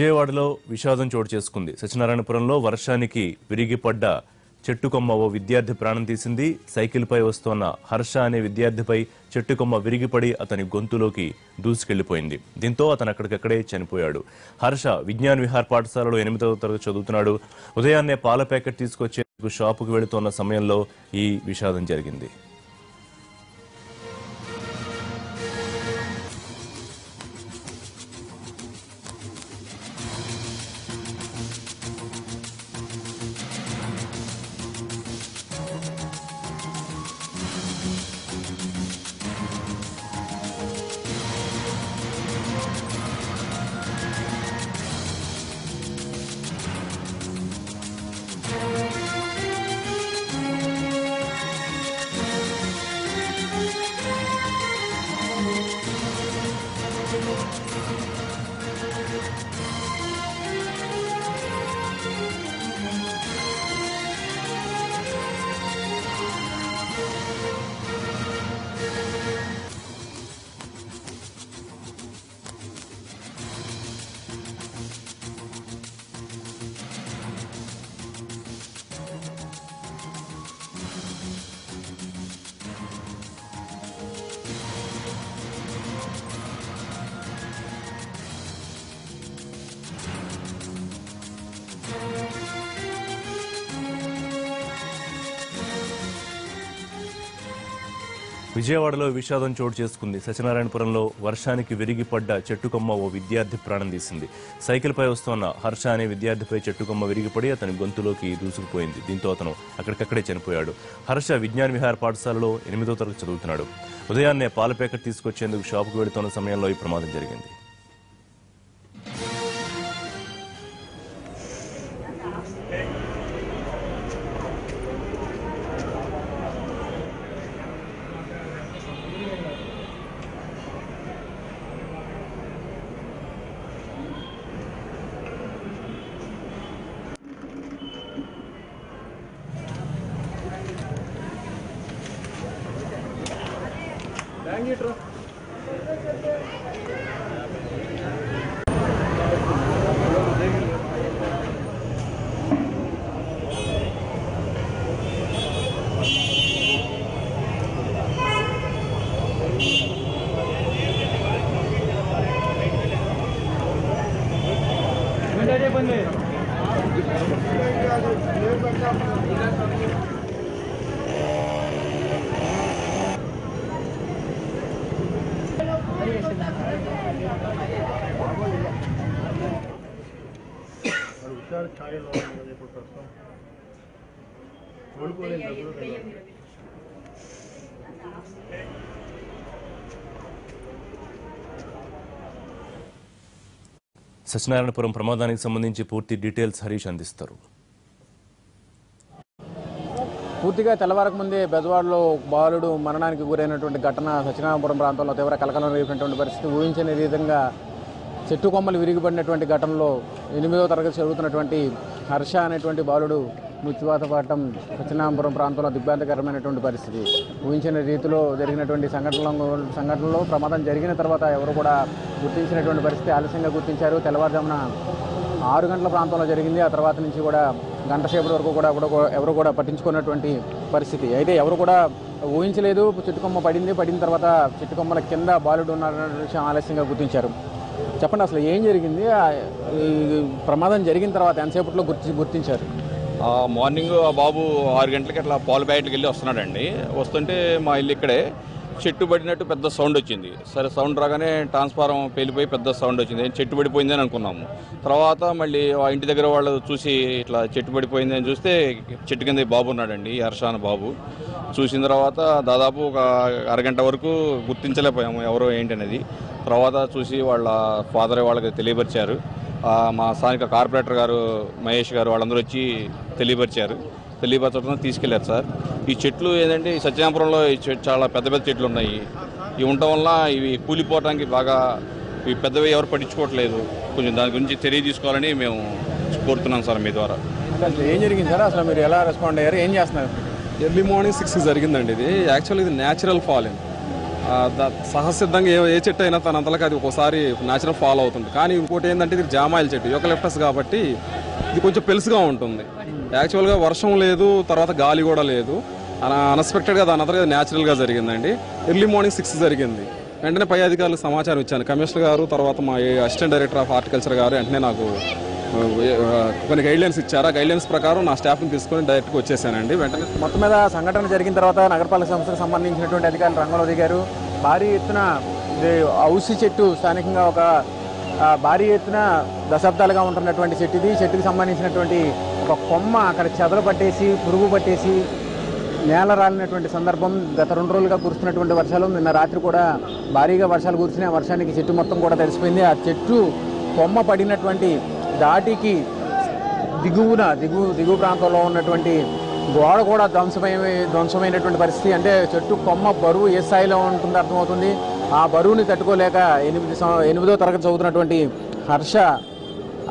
విజయవాడలో విషాదం చోటు చేసుకుంది. సత్యనారాయణపురంలో వర్షానికి విరిగిపడ్డ చెట్టుకొమ్మ ఓ విద్యార్థి ప్రాణం తీసింది. సైకిల్పై వస్తోన్న హర్ష అనే విద్యార్థిపై చెట్టుకొమ్మ విరిగిపడి అతని గొంతులోకి దూసుకెళ్ళిపోయింది. దీంతో అతను అక్కడికక్కడే చనిపోయాడు. హర్ష విజ్ఞాన్ విహార్ పాఠశాలలో ఎనిమిదవ తరగతి చదువుతున్నాడు. ఉదయాన్నే పాల ప్యాకెట్ తీసుకొచ్చేందుకు షాపుకు వెళుతున్న సమయంలో ఈ విషాదం జరిగింది. విజయవాడలో విషాదం చోటు చేసుకుంది. సత్యనారాయణపురంలో వర్షానికి విరిగిపడ్డ చెట్టుకొమ్మ ఓ విద్యార్థి ప్రాణం తీసింది. సైకిల్పై వస్తున్న హర్ష అనే విద్యార్థిపై చెట్టుకొమ్మ విరిగిపడి అతని గొంతులోకి దూసుకుపోయింది. దీంతో అతను అక్కడికక్కడే చనిపోయాడు. హర్ష విజ్ఞాన్ విహార్ పాఠశాలలో ఎనిమిదో తరగతి చదువుతున్నాడు. ఉదయాన్నే పాల ప్యాకెట్ తీసుకొచ్చేందుకు షాపుకు వెళుతున్న సమయంలో ఈ ప్రమాదం జరిగింది. താങ്ക് യു ട്രോ ఛాయలో ఉన్నది ఇప్పుడు ప్రస్తుతం. కోలుకోలేదు డబ్బులు కదా. సత్యనారాయణపురం ప్రమాదానికి సంబంధించి పూర్తి డీటెయిల్స్ హరీష్ అందిస్తారు. పూర్తిగా తెల్లవారకు ముందే బెజవాడలో బాలుడు మరణానికి గురైనటువంటి ఘటన సత్యనారాయణపురం ప్రాంతంలో తీవ్ర కలకలం రేపినటువంటి పరిస్థితి ఊహించని విధంగా చెట్టు కొమ్మలు విరిగిపడినటువంటి ఘటనలో ఎనిమిదో తరగతి చదువుతున్నటువంటి హర్ష అనేటువంటి బాలుడు మృత్యువాత పాఠం సత్యనారాయణపురం ప్రాంతంలో దిగ్భ్రాంతికరమైనటువంటి పరిస్థితి. ఊహించిన రీతిలో జరిగినటువంటి సంఘటనలో సంఘటనలో ప్రమాదం జరిగిన తర్వాత ఎవరు కూడా గుర్తించినటువంటి పరిస్థితి ఆలస్యంగా గుర్తించారు. తెల్లవారుజామున ఆరు గంటల ప్రాంతంలో జరిగింది. ఆ తర్వాత నుంచి కూడా గంట సేపటి వరకు కూడా ఎవరు కూడా- ఎవరు కూడా పట్టించుకున్నటువంటి పరిస్థితి. అయితే ఎవరు కూడా ఊహించలేదు. చెట్టుకొమ్మ పడింది. పడిన తర్వాత చెట్టుకొమ్మల కింద బాలుడు ఉన్నారన్న విషయం ఆలస్యంగా గుర్తించారు. చెప్పండి అసలు ఏం జరిగింది? ప్రమాదం జరిగిన తర్వాత ఎంతసేపట్లో గుర్తి గుర్తించారు? మార్నింగ్ ఆ బాబు ఆరు గంటలకి అట్లా పాల ప్యాకెట్కి వెళ్ళి వస్తున్నాడండి. వస్తుంటే మా ఇల్లు ఇక్కడే. చెట్టు పడినట్టు పెద్ద సౌండ్ వచ్చింది. సరే సౌండ్ రాగానే ట్రాన్స్ఫారం పేలిపోయి పెద్ద సౌండ్ వచ్చింది. చెట్టు పడిపోయిందని అనుకున్నాము. తర్వాత మళ్ళీ ఆ ఇంటి దగ్గర వాళ్ళు చూసి ఇట్లా చెట్టు పడిపోయింది అని చూస్తే చెట్టు కింద బాబు ఉన్నాడండి ఈ బాబు. చూసిన తర్వాత దాదాపు ఒక అరగంట వరకు గుర్తించలేకపోయాము ఎవరో ఏంటనేది. తర్వాత చూసి వాళ్ళ ఫాదర్ వాళ్ళకి తెలియపరిచారు. మా స్థానిక కార్పొరేటర్ గారు మహేష్ గారు వాళ్ళందరూ వచ్చి తెలియపరిచారు. తెలియపరచడం తీసుకెళ్ళారు సార్. ఈ చెట్లు ఏంటంటే ఈ సత్యనాపురంలో చె- చాలా పెద్ద పెద్ద చెట్లు ఉన్నాయి. ఇవి ఉండటం వల్ల ఇవి కూలిపోవడానికి బాగా ఇవి పెద్దవి ఎవరు పట్టించుకోవట్లేదు. కొంచెం దాని గురించి తెలియజేసుకోవాలని మేము కోరుతున్నాం సార్ మీ ద్వారా. ఏం జరిగింది సార్? అసలు మీరు ఎలా రెస్పాండ్ అయ్యారు? ఏం చేస్తున్నారు? ఎర్లీ మార్నింగ్ సిక్స్కి జరిగిందండి ఇది. యాక్చువల్ ఇది న్యాచురల్ ఫాల్ ద- సహసిద్ధంగా ఏ ఏ చెట్టు అయినా తన అంతలకు అది ఒకసారి న్యాచురల్ ఫాలో అవుతుంది. కానీ ఇంకోటి ఏంటంటే ఇది జామాయిల్ చెట్టు యూకలిప్టస్ కాబట్టి ఇది కొంచెం పెలుసుగా ఉంటుంది. యాక్చువల్గా వర్షం లేదు తర్వాత గాలి కూడా లేదు. అన్ఎక్స్పెక్టెడ్గా దాని అంతగా న్యాచురల్గా జరిగిందండి. ఎర్లీ మార్నింగ్ సిక్స్ జరిగింది. వెంటనే పై అధికారులకు సమాచారం ఇచ్చాను. కమిషనర్ గారు తర్వాత మా అసిస్టెంట్ డైరెక్టర్ ఆఫ్ హార్టికల్చర్ గారు వెంటనే నాకు కొన్ని గైడ్లైన్స్ ఇచ్చారు. ఆ గైడ్లైన్స్ ప్రకారం నా స్టాఫ్ని తీసుకొని డైరెక్ట్గా వచ్చేసానండి. వెంటనే మొత్తం మీద సంఘటన జరిగిన తర్వాత నగరపాలక సంస్థకు సంబంధించినటువంటి అధికారులు రంగంలో దిగారు భారీ ఎత్తున ఔసి చెట్టు స్థానికంగా ఒక భారీ ఎత్తున దశాబ్దాలుగా ఉంటున్నటువంటి చెట్టు ఇది చెట్టుకు చెట్టుకి సంబంధించినటువంటి ఒక కొమ్మ అక్కడ చెదలు పట్టేసి పురుగు పట్టేసి నేల రాలినటువంటి సందర్భం గత రెండు రోజులుగా కురుస్తున్నటువంటి వర్షాలు. నిన్న రాత్రి కూడా భారీగా వర్షాలు కురిసిన వర్షానికి చెట్టు మొత్తం కూడా తడిసిపోయింది. ఆ చెట్టు కొమ్మ పడినటువంటి దాటికి దిగువన దిగు దిగువ ప్రాంతంలో ఉన్నటువంటి గోడ కూడా ధ్వంసమై ధ్వంసమైనటువంటి పరిస్థితి. అంటే చెట్టు కొమ్మ బరువు ఏ స్థాయిలో ఉంటుందో అర్థమవుతుంది. ఆ బరువుని తట్టుకోలేక ఎనిమిది ఎనిమిదో తరగతి చదువుతున్నటువంటి హర్ష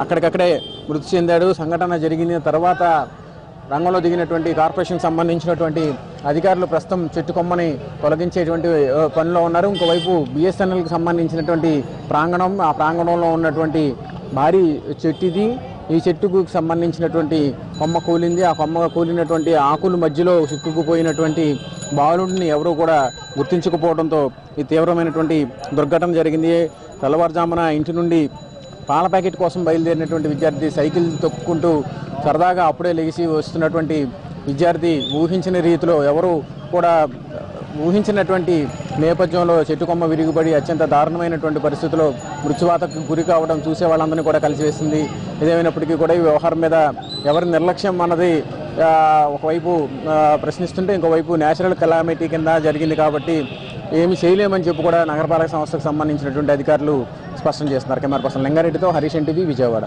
అక్కడికక్కడే మృతి చెందాడు. సంఘటన జరిగిన తర్వాత రంగంలో దిగినటువంటి కార్పొరేషన్కి సంబంధించినటువంటి అధికారులు ప్రస్తుతం చెట్టు కొమ్మని తొలగించేటువంటి పనిలో ఉన్నారు. ఇంకోవైపు బిఎస్ఎన్ఎల్కి సంబంధించినటువంటి ప్రాంగణం ఆ ప్రాంగణంలో ఉన్నటువంటి భారీ చెట్టు ఇది ఈ చెట్టుకు సంబంధించినటువంటి కొమ్మ కూలింది. ఆ కొమ్మ కూలినటువంటి ఆకులు మధ్యలో చిక్కుకుపోయినటువంటి బాలుడిని ఎవరూ కూడా గుర్తించకపోవడంతో ఈ తీవ్రమైనటువంటి దుర్ఘటన జరిగింది. తెల్లవారుజామున ఇంటి నుండి పాల ప్యాకెట్ కోసం బయలుదేరినటువంటి విద్యార్థి సైకిల్ తొక్కుంటూ సరదాగా అప్పుడే లెగిసి వస్తున్నటువంటి విద్యార్థి ఊహించిన రీతిలో ఎవరు కూడా ఊహించినటువంటి నేపథ్యంలో చెట్టు కొమ్మ విరిగిపడి అత్యంత దారుణమైనటువంటి పరిస్థితిలో మృత్యువాతకు గురి కావడం చూసే వాళ్ళందరినీ కూడా కలిసివేసింది. ఏదేమైనప్పటికీ కూడా ఈ వ్యవహారం మీద ఎవరి నిర్లక్ష్యం అన్నది ఒకవైపు ప్రశ్నిస్తుంటే ఇంకోవైపు నేచురల్ కెలామిటీ కింద జరిగింది కాబట్టి ఏమి చేయలేమని చెప్పి కూడా నగరపాలక సంస్థకు సంబంధించినటువంటి అధికారులు స్పష్టం చేస్తున్నారు. కెమెరా పర్సన్ లింగారెడ్డితో హరీష్ ఎన్టీవీ విజయవాడ.